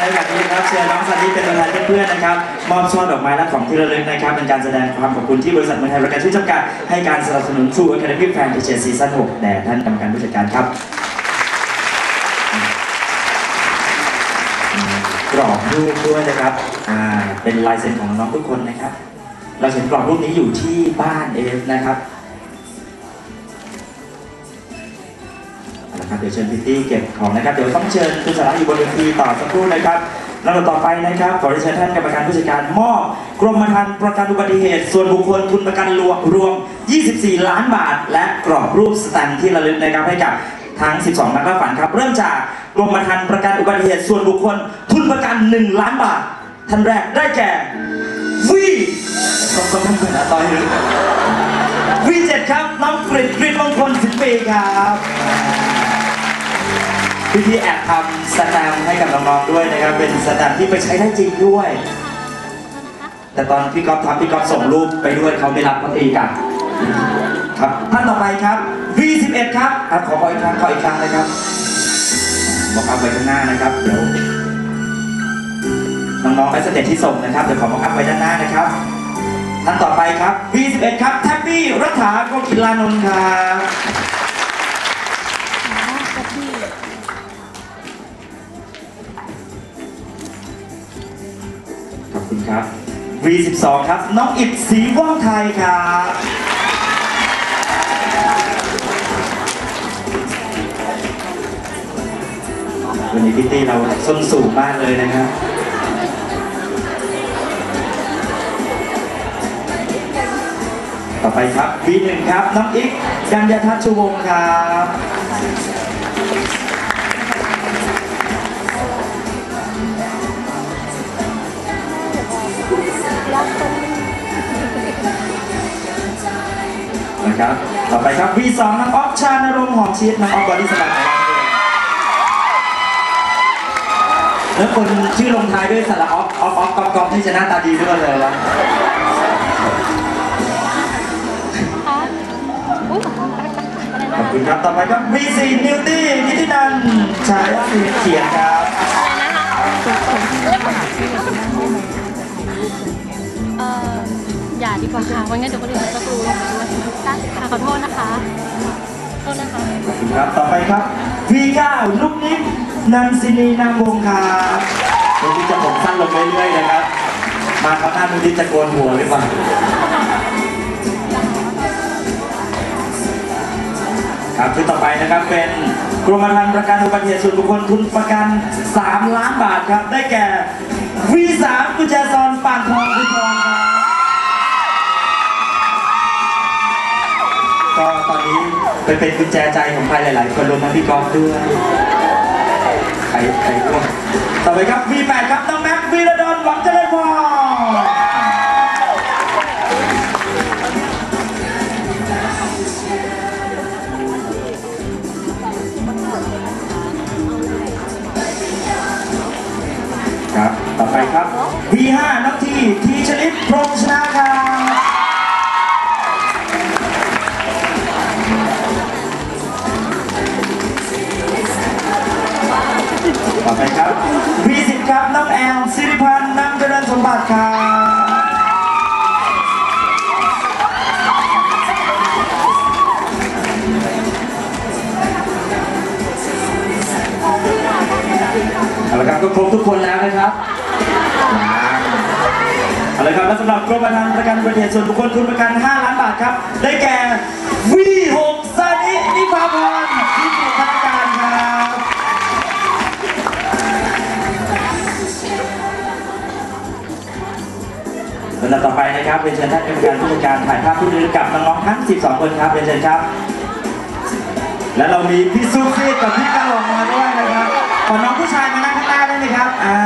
ในแบบนี้ครับเชิญน้องซันนี่เป็นตัวแทนเพื่อนๆนะครับมอบช่อดอกไม้และของที่ระลึกนะครับเป็นการแสดงความขอบคุณที่บริษัทเมืองไทยประกันชีวิตจำกัดให้การสนับสนุน True Academy Fan p g ซีซั่น6แด่ท่านกรรมการผู้จัดการครับกรอบรูปด้วยนะครับอ่าเป็นลายเซ็นของน้องทุกคนนะครับ เราเห็นกรอบรูปนี้อยู่ที่บ้านเอฟนะครับ เอาละครับเดี๋ยวเชิญพิตตี้เก็บของนะครับเดี๋ยวต้องเชิญคุณสาระอยู่บนเวทีต่อสักครู่นะครับลำดับต่อไปนะครับขอเชิญท่านกรรมการผู้จัดการมอบกรมธรรม์ประกันอุบัติเหตุ ส่วนบุคคลทุนประกันรวมรวม 24 ล้านบาท และกรอบรูปสแตมป์ที่ระลึกนะครับให้กับทั้ง 12 นักล่าฝันครับ เริ่มจากกรมธรรม์ประกันอุบัติเหตุส่วนบุคคล ทุนประกัน 1 ล้านบาท ท่านแรกได้แก่วีต้องต้องท่านเปิดอะต่อยเลยวีเจ็ดครับน้องกริดกริดมงคลสิบปีครับ พี่พี่ๆแอบทำสแตมป์ให้กับน้องๆด้วยนะครับ เป็นสแตมป์ที่ไปใช้ได้จริงด้วย แต่ตอนพี่ก๊อฟทำพี่ก๊อฟส่งรูปไปด้วยเขาไม่รับเขาตีกลับครับท่านต่อไปครับ V11 ครับอะขอขออีกครั้งขออีกครั้งนะครับบอกเอาไปข้างหน้านะครับเดี๋ยวน้องๆและสเตจที่ส่งนะครับเดี๋ยวขอมองอัพไว้ด้านหน้านะครับท่านต่อไปครับ V11 ครับแท็บบี้รัฐาโกกิลานนท์ครับ คุณครับ V12 ครับ น้องอิดสีว่องไทยครับวันนี้พี่ตี้เราส้นสูงมากเลยนะครับต่อไปครับ V1 ครับ น้องอิกกัญญาทัชชวงศ์ครับ ครับ ต่อไปครับ V2 น้องออฟชานรงค์หอมชีสน้องออฟบอดี้สลัดของเราเองแล้วคนชื่อลงท้ายด้วยสระออฟออฟออฟกอฟกอฟนี่จะหน้าตาดีด้วยเลยวะขอบคุณครับ ต่อไปครับ V4 นิวตี้นิตินันชายว่ามีเขียนครับาดีกว่าค่ะวันงั้เดี๋ยวคนอื่นจะกรูลงไปด้วยค่ะขอโทษนะคะโทษนะคะขอบคุณครับ ต่อไปครับ V9 ลูกนิกนันซินีนามวงครับวันนี้จะผมสั้นลงเรื่อยๆนะครับ มาครับหน้ามือที่จะโกนหัวหรือเปล่าครับคือต่อไปนะครับเป็นกรมธรรม์ประกันอุบัติเหตุส่วนบุคคลทุนประกัน 3 ล้านบาทครับ ได้แก่ V3 กุญแจซอน ไปเป็นกุญแจใจของใครหลาย ๆ คนรวมทั้งพี่กอล์ฟด้วยใครใครร่วมต่อไปครับ V8 ครับน้องแม็กซ์วีระดอนหวังเจริญพรครับ ต่อไปครับ V5 น้องที ทีชลิตพรมชนะครับ ทุกคนแล้วนะครับเอาละครับและสำหรับกรมธรรม์ประกันอุบัติเหตุส่วนบุคคลทุนประกัน 5 ล้านบาทครับ ได้แก่ V6 ซานินิพาพรที่ปรึกษาการครับลำดับต่อไปนะครับเป็นเชิญท่านกรรมการผู้จัดการถ่ายภาพผู้นี้กับน้องๆทั้ง 12 คนครับเป็นเชิญครับ และเรามีพี่ซูฟี่กับพี่กะหล ขอน้องผู้ชายมานั่งข้างหน้าได้ไหมครับอ่า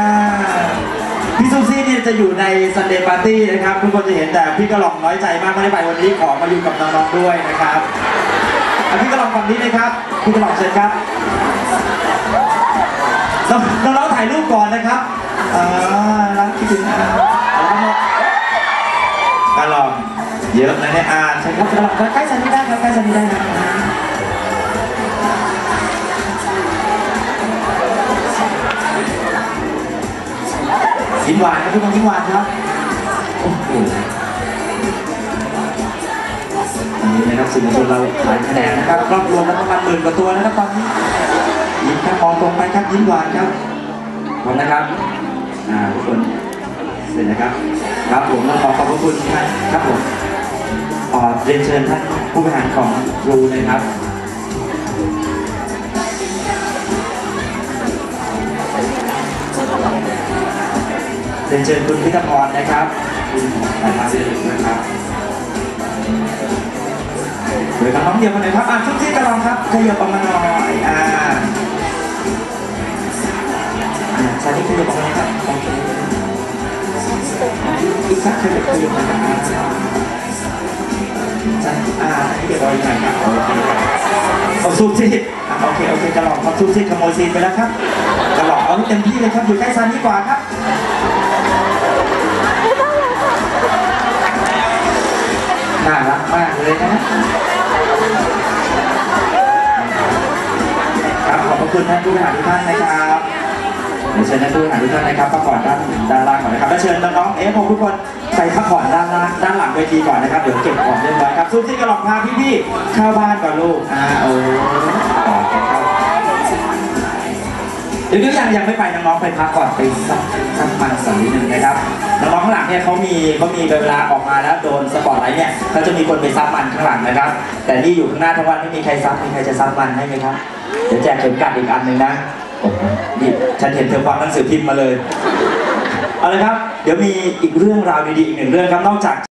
พี่ซูซี่เนี่ยจะอยู่ในซันเดย์ปาร์ตี้นะครับทุกคนจะเห็นแต่พี่กะหลงน้อยใจมากไม่ได้ไปวันนี้ขอมาอยู่กับน้องๆด้วยนะครับอะพี่กะหลงฝั่งนี้เลยครับพี่กะหลงเชิญครับน้องๆถ่ายรูปก่อนนะครับอ่ารักคิดถึงนะแล้วก็กะหล่อมเยอะนะเนี่ยอ่าใช่ครับกะหล่อมใกล้ๆสันนี้ได้ครับใกล้สันนี้ได้ครับ หวานครับทุกคนยิ้มหวานครับโอ้โหอันนี้นะครับสื่อมวลชนเราหลายคะแนนนะครับรอบรวมแล้วประมาณหมื่นกว่าตัวนะครับตอนนี้ยิ้มครับมองตรงไปครับยิ้มหวานครับขอบคุณนะครับอ่าทุกคนเสร็จนะครับ ครับผมแล้วขอขอบพระคุณท่านครับผมขอเรียนเชิญท่านผู้บริหารของครูนะครับเรียนเชิญคุณพิธพรนะครับคุณสายมาเสด็จนะครับเดี๋ยวกับน้องเดียวกันหน่อยครับอะทุกที่กระลองครับขยับออกมาหน่อยอ่าอ่าชาลิขยับออกมาเลยครับโอเคอีกสักขยับขยับนะครับอ่าใช่อ่าให้เดี๋ยวรออีกหน่อยครับโอเคครับเอาซูมซีดโอเคโอเคกระลองครับซูมซีดขโมยซีไปแล้วครับกระลองเอาให้เต็มที่เลยครับอยู่ใกล้ซันดีกว่าครับ น่ารักมากเลยนะครับขอบพระคุณท่านผู้บริหารทุกท่านนะครับเดี๋ยวเชิญท่านผู้บริหารทุกท่านนะครับพักผ่อนด้านด้านล่างก่อนนะครับแล้วเชิญน้องๆเอฟทุกคนไปพักผ่อนด้านล่างด้านหลังเวทีก่อนนะครับเดี๋ยวเก็บของเรียบร้อยครับซุปที่กระหล่ำพาพี่ๆเข้าบ้านก่อนลูกอ่า ยังยังไม่ไปน้องๆไปพักก่อนไปสักสักประมาณสองนิดนึงนะครับน้องๆข้างหลังเนี่ยเขามีเขามีเวลาออกมาแล้วโดนสปอตไลท์เนี่ยเขาจะมีคนไปซับมันข้างหลังนะครับ แต่นี่อยู่ข้างหน้าทั้งวันไม่มีใครซับมีใครจะซับมันให้ไหมครับเดี๋ยวแจกเข็มกลัดอีกอันหนึ่งนะนี่ฉันเห็นเธอควักหนังสือพิมพ์มาเลยเอาลยครับ เดี๋ยวมีอีกเรื่องราวดีๆอีกหนึ่งเรื่องครับนอกจาก